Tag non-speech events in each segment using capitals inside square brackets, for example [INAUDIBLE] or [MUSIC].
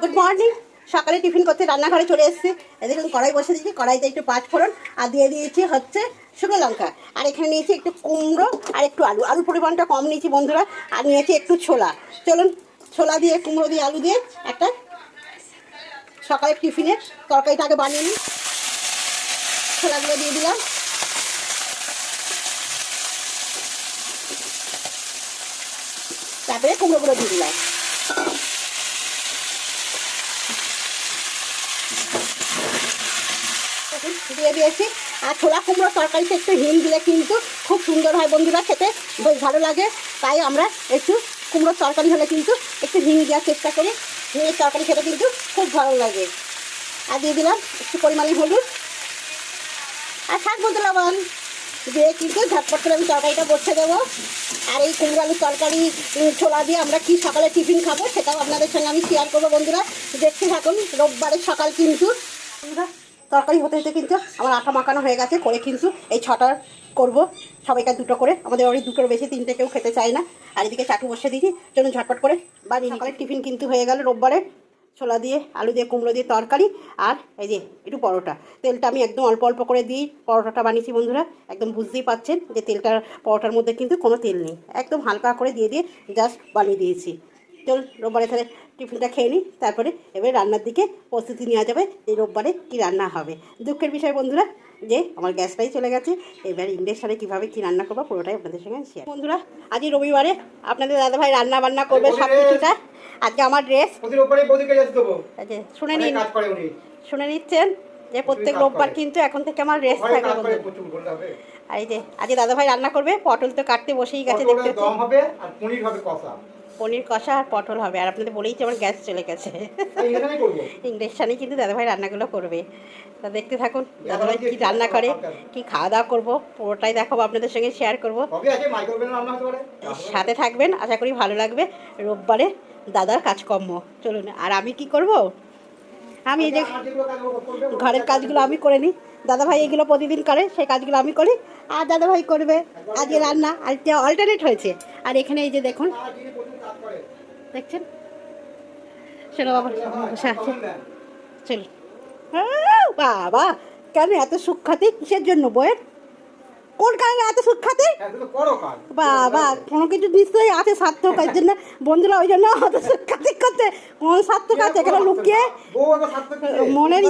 Good morning সকালে tiffin করতে রান্নাঘরে চলে এসেছি। এদিকে কড়াই বসে দিয়েছি, কড়াইতে একটু পাঁচ ফোড়ন, আর দিয়ে দিয়েছি হচ্ছে শুকনো লঙ্কা। আর এখানে নিয়েছি একটু কুমড়ো আর একটু আলু। আলুর পরিমাণটা কম নিয়েছি বন্ধুরা, আর নিয়েছি একটু ছোলা। চলুন, ছোলা দিয়ে, কুমড়ো দিয়ে, আলু দিয়ে একটা সকালে টিফিনের তরকারিটাকে বানিয়ে নিই। ছোলাগুলো দিয়ে দিলাম। তারপরে কুমড়োগুলো দিয়ে দিলাম। দিয়ে দিয়েছি। আর ছোলা কুমড়ো তরকারিতে একটু হিম দিলে কিন্তু খুব সুন্দর হয় বন্ধুরা, খেতে বেশ ভালো লাগে। তাই আমরা একটু কুমড়োর তরকারি হলে কিন্তু একটু হিম দেওয়ার চেষ্টা করি। হিমের তরকারি খেতে কিন্তু খুব ভালো লাগে। আর দিয়ে দিলাম একটু পরিমাণে হলুদ। আর বলতে লবণ। দিয়ে কিন্তু ঝটপট করে আমি তরকারিটা বসে দেবো। আর এই কুমড়ো আলুর তরকারি ছোলা দিয়ে আমরা কি সকালে টিফিন খাব সেটাও আপনাদের সঙ্গে আমি শেয়ার করব বন্ধুরা। দেখতে থাকুন, রোববারের সকাল কিন্তু। তরকারি হতে হতে কিন্তু আমার আটা মাখানো হয়ে গেছে, করে কিন্তু এই ছটার করব। সবাইকার দুটো করে। আমাদের বাড়ি দুটোর বেশি, তিনটে কেউ খেতে চায় না। আর এদিকে চাটু বসে দিয়েছি, চলুন ঝটপট করে। বাড়ি সকালের টিফিন কিন্তু হয়ে গেল রোববারে। ছোলা দিয়ে, আলু দিয়ে, কুমড়ো দিয়ে তরকারি আর এই যে একটু পরোটা। তেলটা আমি একদম অল্প অল্প করে দিই। পরোটাটা বানিয়েছি বন্ধুরা, একদম বুঝতেই পাচ্ছেন যে তেলটার, পরোটার মধ্যে কিন্তু কোনো তেল নেই। একদম হালকা করে দিয়ে দিয়ে জাস্ট বানিয়ে দিয়েছি। চল রোববারে তাহলে টিফিনটা খেয়ে নিই তারপরে এবার রান্নার দিকে প্রস্তুতি নেওয়া যাবে এই রোববারে কী রান্না হবে। দুঃখের বিষয় বন্ধুরা যে আমার গ্যাসটাই চলে গেছে এবার ইন্ডাকশানে কীভাবে কী রান্না করব পুরোটাই আপনাদের সঙ্গে শেয়ার বন্ধুরা আজই রবিবারে আপনাদের দাদাভাই রান্না বান্না করবে সব কিছুটা আজকে আমার ড্রেস শুনে নিন শুনে নিচ্ছেন যে প্রত্যেক রোববার কিন্তু এখন থেকে আমার রেস্ট থাকবে আর এই যে আজকে দাদাভাই রান্না করবে পটল তো কাটতে বসেই গেছে দেখতে। পাচ্ছি হবে আর পনির হবে কষা। পনির কষা আর পটল হবে। আর আপনাদের বলেইছি আমার গ্যাস চলে গেছে। ইংরেজটানেই কিন্তু দাদাভাই রান্নাগুলো করবে। তা দেখতে থাকুন দাদাভাই কী রান্না করে কি খাওয়া দাওয়া করব পুরোটাই দেখাবো আপনাদের সঙ্গে শেয়ার করব। সাথে থাকবেন আশা করি ভালো লাগবে। রোববারে দাদার কাজকর্ম। চলুন আর আমি কি করব? আমি এই যে ওগুলো ঘরের কাজগুলো আমি করে নিই। দাদাভাই এগুলো প্রতিদিন করে সেই কাজগুলো আমি করি। আর দাদাভাই করবে। আজকে রান্না আজকে অল্টারনেট হয়েছে। আর এখানে এই যে দেখুন সারা দিনে প্রচুর কাজ করে। দেখছেন? চলো বাবা বসে আছে। চলো। বাবা কেন এত সুখ্যাতি? কিসের জন্য বইয়ের কোন কারণে এত সুখ্যাতি হ্যাঁ, তুমি করো বাবা কোনো কিছু নিশ্চয়ই আছে সার্থক এর জন্য বন্ধুরা ওই জন্য অত সুখ্যাতি করতে কোন সার্থক আছে? এখানে লুকিয়ে? মনের।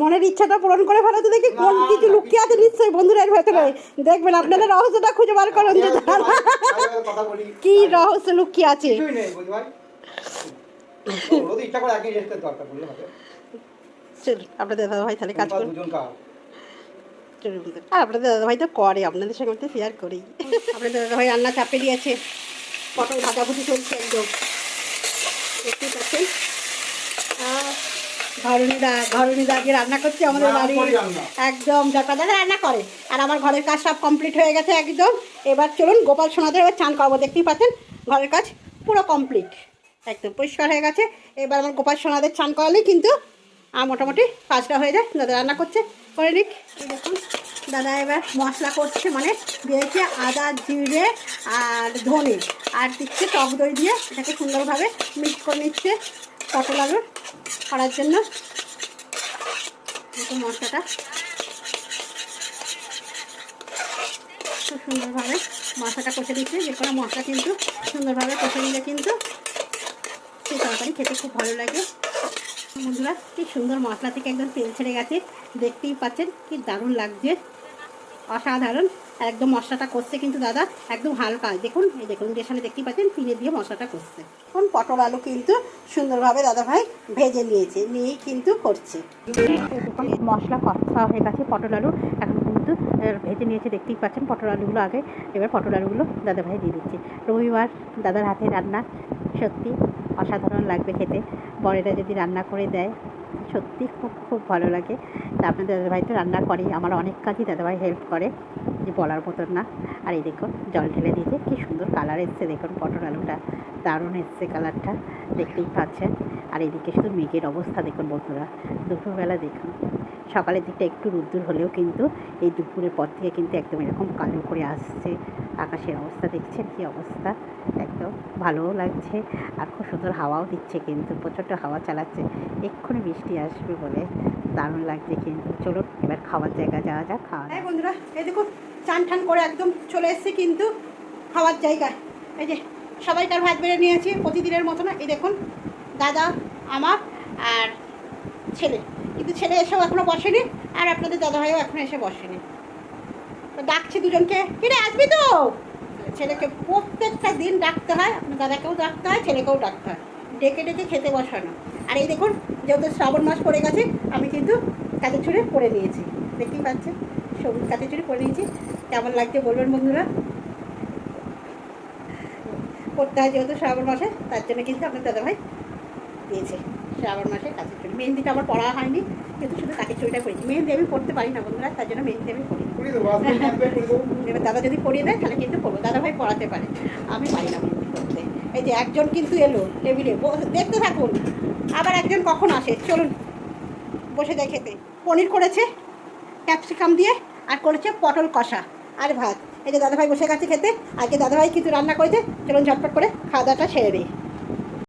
মনের ইচ্ছাটা পূরণ করে ফেলাতে দেখি কোন কিছু লুকিয়ে আছে নিশ্চয়ই বন্ধুরা এর ভেতরে। দেখবেন আপনাদের রহস্যটা খুঁজে বার করুন যে বলি। কি রহস্য লুকিয়ে আছে? তো আপনাদের দাদা ভাই? তাহলে কাজ করুন। আর আপনাদের দাদা ভাই তো করে আপনাদের সঙ্গে তো শেয়ার করি। আপনাদের দাদা ভাই রান্না চাপে দিয়েছে পটল ভাজাভুজি চলছে একদম। দেখতেই পাচ্ছেন? ঘরণীদা ঘরণীদা আজকে রান্না করছে আমাদের বাড়ি একদম যটা দাদা রান্না করে। আর আমার ঘরের কাজ সব কমপ্লিট হয়ে গেছে একদম। এবার চলুন গোপাল সোনাদের এবার চান করব। দেখতেই পাচ্ছেন ঘরের কাজ পুরো কমপ্লিট একদম পরিষ্কার হয়ে গেছে। এবার আমার গোপাল সোনাদের চান করালেই কিন্তু আর মোটামুটি কাজটা হয়ে যায়। দাদা রান্না করছে। করে নিক। দেখুন, দাদা এবার মশলা করছে মানে দিয়েছে আদা, জিরে আর ধনে। আর দিচ্ছে টক দই দিয়ে, এটাকে সুন্দরভাবে মিক্স করে নিচ্ছে পটল আলুর করার জন্য। মশলাটা। খুব সুন্দরভাবে মশলাটা কষে দিচ্ছে যে কোনো মশলা কিন্তু সুন্দরভাবে কষে নিলে কিন্তু সেই তরকারি খেতে খুব ভালো লাগে। বন্ধুরা, কি সুন্দর মশলা থেকে একদম তেল ছেড়ে গেছে। দেখতেই পাচ্ছেন, কি দারুণ লাগছে। অসাধারণ আর একদম মশলাটা কষছে কিন্তু দাদা, একদম হালকা। দেখুন, এই দেখুন যেখানে দেখতেই পাচ্ছেন পিনে দিয়ে মশলাটা কষছে। এখন পটল আলু কিন্তু সুন্দরভাবে দাদা ভাই ভেজে নিয়েছে, নিয়েই কিন্তু করছে। মশলা কষা হয়ে গেছে পটল আলু। এখন কিন্তু ভেজে নিয়েছে, দেখতেই পাচ্ছেন পটল আলুগুলো আগে। এবার পটল আলুগুলো দাদা ভাই দিয়ে দিচ্ছে। রবিবার দাদার হাতে রান্না, সত্যি। অসাধারণ লাগবে খেতে। বরেরা যদি রান্না করে দেয়, সত্যি খুব খুব ভালো লাগে। তা আপনাদের দাদাভাই তো রান্না করে, আমার অনেক কাজই দাদাভাই হেল্প করে। যে বলার মতন না। আর এই দেখুন, জল ঢেলে দিয়েছে। কি সুন্দর কালার এসছে দেখুন, পটল আলুটা। দারুণ এসছে কালারটা দেখতেই পাচ্ছেন। আর এদিকে শুধু মেঘের অবস্থা দেখুন বন্ধুরা। দুপুরবেলা দেখুন। সকালের দিকটা একটু রোদ্দুর হলেও কিন্তু এই দুপুরের পর থেকে কিন্তু একদম এরকম কালো করে আসছে। আকাশের অবস্থা দেখছেন কি অবস্থা? একদম ভালোও লাগছে। আর খুব সুন্দর হাওয়াও দিচ্ছে কিন্তু, প্রচণ্ড হাওয়া চালাচ্ছে। এক্ষুনি বৃষ্টি আসবে বলে দারুণ লাগছে কিন্তু। চলুন, এবার খাওয়ার জায়গা যাওয়া যাক, খাওয়া হ্যাঁ বন্ধুরা, এই দেখুন, চান ঠান করে একদম চলে এসেছি কিন্তু খাওয়ার জায়গা। এই যে সবাইকার ভাত বেড়ে নিয়েছি প্রতিদিনের মতো না এই দেখুন, দাদা, আমার আর ছেলে। কিন্তু ছেলে এসেও এখনও বসেনি, আর আপনাদের দাদাভাইও এখনও এসে বসেনি। তো ডাকছি দুজনকে, কিরে, আসবি তো? ছেলেকে প্রত্যেকটা দিন ডাকতে হয়, আপনার দাদাকেও ডাকতে হয়, ছেলেকেও ডাকতে হয়। ডেকে ডেকে খেতে বসানো আর এই দেখুন, যেহেতু শ্রাবণ মাস পড়ে গেছে, আমি কিন্তু কাঁচে ছুঁড়ে করে নিয়েছি। দেখতেই পাচ্ছেন, সবুজ কাঁচে ছুঁড়ে করে নিয়েছি। কেমন লাগছে বলবেন বন্ধুরা? করতে হয় যেহেতু শ্রাবণ মাসে, তার জন্য কিন্তু আপনার দাদাভাই দিয়েছে। শ্রাবণ মাসে কাঁচের চুড়ি মেহেন্দিটা আমার পড়া হয়নি কিন্তু শুধু কাঁচের চুড়িটা করেছি। মেহেন্দি আমি পড়তে পারি না বন্ধুরা তার জন্য মেহেন্দি আমি করে [LAUGHS] এবার দাদা যদি পড়িয়ে দেয় তাহলে কিন্তু পড়ব। দাদা ভাই পড়াতে পারে। আমি পারি না মেহেন্দি করতে এই যে একজন কিন্তু এলো টেবিলে দেখতে থাকুন। আবার একজন কখন আসে? চলুন বসে যায় খেতে। পনির করেছে ক্যাপসিকাম দিয়ে আর করেছে পটল কষা আর ভাত। এই যে দাদাভাই বসে গেছে খেতে আজকে দাদাভাই কিন্তু রান্না করেছে। চলুন ঝটপট করে খাওয়া দাওয়াটা সেরে নিই।